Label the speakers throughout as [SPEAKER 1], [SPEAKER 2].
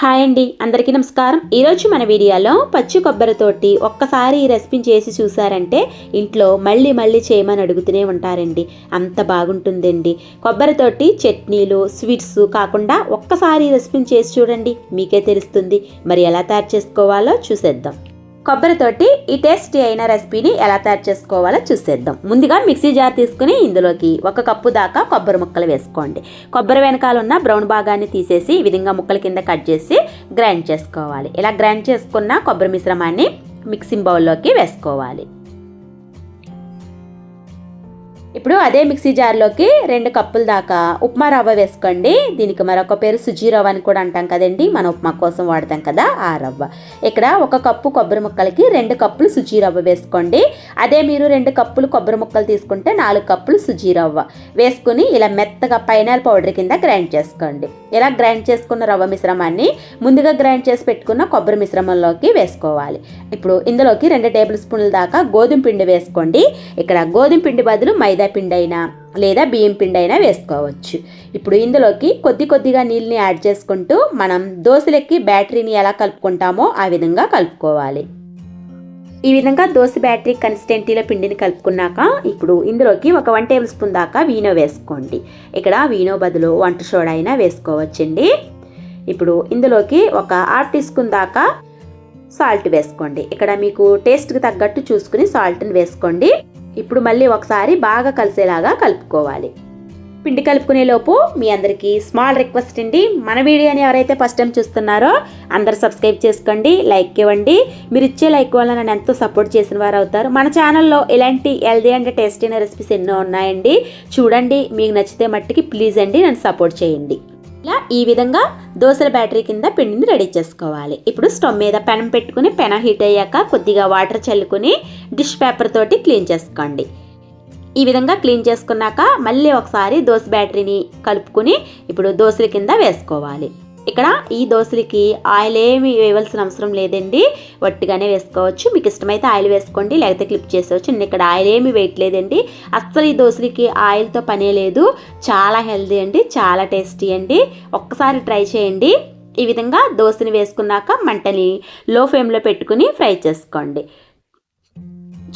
[SPEAKER 1] Hi అండి అందరికీ నమస్కారం. ఈరోజు మన వీడియోలో పచ్చి కొబ్బరితోటి ఒక్కసారి ఈ రెసిపీని చేసి చూసారంటే ఇంట్లో మళ్ళీ మళ్ళీ చేయమని అడుగుతూనే ఉంటారండి. అంత బాగుంటుందండి. కొబ్బరితోటి చట్నీలు స్వీట్స్ కాకుండా ఒక్కసారి ఈ రెసిపీని చేసి చూడండి. మీకే తెలుస్తుంది. మరి ఎలా తయారు చేసుకోవాలో చూసేద్దాం. కొబ్బరితోటి ఈ టేస్టీ అయిన రెసిపీని ఎలా తయారు చేసుకోవాలో చూసేద్దాం. ముందుగా మిక్సీ జార్ తీసుకుని ఇందులోకి ఒక కప్పు దాకా కొబ్బరి ముక్కలు వేసుకోండి. కొబ్బరి వెనకాల ఉన్న బ్రౌన్ భాగాన్ని తీసేసి ఈ విధంగా ముక్కల కింద కట్ చేసి గ్రైండ్ చేసుకోవాలి. ఇలా గ్రైండ్ చేసుకున్న కొబ్బరి మిశ్రమాన్ని మిక్సింగ్ బౌల్లోకి వేసుకోవాలి. ఇప్పుడు అదే మిక్సీ జార్లోకి రెండు కప్పుల దాకా ఉప్మా రవ్వ వేసుకోండి. దీనికి మరొక పేరు సుజీ రవ్వ అని కూడా అంటాం కదండి. మన ఉప్మా కోసం వాడతాం కదా ఆ రవ్వ. ఇక్కడ ఒక కప్పు కొబ్బరి ముక్కలకి రెండు కప్పులు సుజీ రవ్వ వేసుకోండి. అదే మీరు రెండు కప్పులు కొబ్బరి ముక్కలు తీసుకుంటే నాలుగు కప్పులు సుజీ రవ్వ వేసుకుని ఇలా మెత్తగా పైనాల్ పౌడర్ కింద గ్రైండ్ చేసుకోండి. ఇలా గ్రైండ్ చేసుకున్న రవ్వ మిశ్రమాన్ని ముందుగా గ్రైండ్ చేసి పెట్టుకున్న కొబ్బరి మిశ్రమంలోకి వేసుకోవాలి. ఇప్పుడు ఇందులోకి రెండు టేబుల్ స్పూన్ల దాకా గోధుమ పిండి వేసుకోండి. ఇక్కడ గోధుమ పిండి బదులు మైదా పిండి అయినా లేదా బియ్యం పిండి అయినా వేసుకోవచ్చు. ఇప్పుడు ఇందులోకి కొద్ది కొద్దిగా నీళ్ళని యాడ్ చేసుకుంటూ మనం దోశలకి బ్యాటరీని ఎలా కలుపుకుంటామో ఆ విధంగా కలుపుకోవాలి. ఈ విధంగా దోశ బ్యాటరీ కన్సిస్టెంటీలో పిండిని కలుపుకున్నాక ఇప్పుడు ఇందులోకి ఒక వన్ టేబుల్ స్పూన్ దాకా వీనో వేసుకోండి. ఇక్కడ వీనో బదులు వంట సోడా అయినా వేసుకోవచ్చండి. ఇప్పుడు ఇందులోకి ఒక హాఫ్ టీ దాకా సాల్ట్ వేసుకోండి. ఇక్కడ మీకు టేస్ట్కి తగ్గట్టు చూసుకుని సాల్ట్ని వేసుకోండి. ఇప్పుడు మళ్ళీ ఒకసారి బాగా కలిసేలాగా కలుపుకోవాలి. పిండి కలుపుకునే లోపు మీ అందరికీ స్మాల్ రిక్వెస్ట్ అండి. మన వీడియోని ఎవరైతే ఫస్ట్ టైం చూస్తున్నారో అందరు సబ్స్క్రైబ్ చేసుకోండి లైక్ ఇవ్వండి. మీరు ఇచ్చే లైక్ వల్ల నన్ను ఎంతో సపోర్ట్ చేసిన వారు అవుతారు. మన ఛానల్లో ఇలాంటి హెల్దీ అండ్ టేస్టీ అయిన రెసిపీస్ ఎన్నో ఉన్నాయండి. చూడండి మీకు నచ్చితే మట్టికి ప్లీజ్ అండి నన్ను సపోర్ట్ చేయండి. ఈ విధంగా దోశల బ్యాటరీ కింద పిండిని రెడీ చేసుకోవాలి. ఇప్పుడు స్టవ్ మీద పెనం పెట్టుకుని పెన హీట్ అయ్యాక కొద్దిగా వాటర్ చల్లుకుని డిష్ పేపర్ తోటి క్లీన్ చేసుకోండి. ఈ విధంగా క్లీన్ చేసుకున్నాక మళ్ళీ ఒకసారి దోశ బ్యాటరీని కలుపుకుని ఇప్పుడు దోశల కింద వేసుకోవాలి. ఇక్కడ ఈ దోశలకి ఆయిల్ ఏమి వేయవలసిన అవసరం లేదండి. వట్టిగానే వేసుకోవచ్చు. మీకు ఇష్టమైతే ఆయిల్ వేసుకోండి. లేకపోతే క్లిప్ చేసేవచ్చు నేను ఇక్కడ ఆయిల్ ఏమి వేయట్లేదండి. అస్సలు ఈ దోశలకి ఆయిల్తో పనే లేదు. చాలా హెల్దీ అండి. చాలా టేస్టీ అండి. ఒక్కసారి ట్రై చేయండి. ఈ విధంగా దోశని వేసుకున్నాక మంటని లో ఫ్లేమ్లో పెట్టుకుని ఫ్రై చేసుకోండి.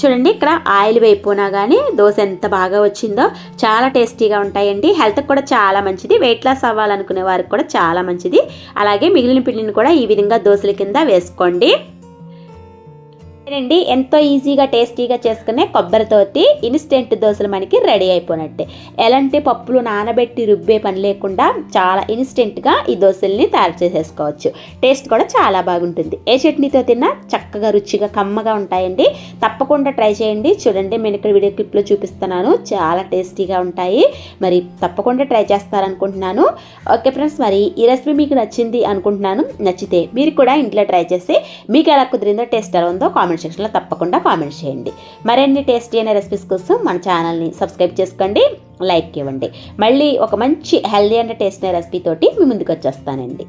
[SPEAKER 1] చూడండి ఇక్కడ ఆయిల్ వేయిపోయినా కానీ దోశ ఎంత బాగా వచ్చిందో చాలా టేస్టీగా ఉంటాయండి. హెల్త్కి కూడా చాలా మంచిది. వెయిట్ లాస్ అవ్వాలనుకునే వారికి కూడా చాలా మంచిది. అలాగే మిగిలిన పిండిని కూడా ఈ విధంగా దోశల కింద వేసుకోండి. అండి ఎంతో ఈజీగా టేస్టీగా చేసుకునే కొబ్బరితోటి ఇన్స్టెంట్ దోశలు మనకి రెడీ అయిపోయినట్టే. ఎలాంటి పప్పులు నానబెట్టి రుబ్బే పని లేకుండా చాలా ఇన్స్టెంట్గా ఈ దోశల్ని తయారు చేసేసుకోవచ్చు. టేస్ట్ కూడా చాలా బాగుంటుంది. ఏ చట్నీతో తిన్నా చక్కగా రుచిగా కమ్మగా ఉంటాయండి. తప్పకుండా ట్రై చేయండి. చూడండి నేను ఇక్కడ వీడియో క్లిప్లో చూపిస్తున్నాను. చాలా టేస్టీగా ఉంటాయి. మరి తప్పకుండా ట్రై చేస్తారనుకుంటున్నాను. ఓకే ఫ్రెండ్స్ మరి ఈ రెసిపీ మీకు నచ్చింది అనుకుంటున్నాను. నచ్చితే మీరు కూడా ఇంట్లో ట్రై చేసి మీకు ఎలా కుదిరిందో టేస్ట్ ఎలా ఉందో కామెంట్ సెక్షన్లో తప్పకుండా కామెంట్ చేయండి. మరిన్ని టేస్టీ అయిన రెసిపీస్ కోసం మన ఛానల్ని సబ్స్క్రైబ్ చేసుకోండి లైక్ ఇవ్వండి. మళ్ళీ ఒక మంచి హెల్దీ అండ్ టేస్టీ రెసిపీ తోటి మీ ముందుకు వచ్చేస్తానండి.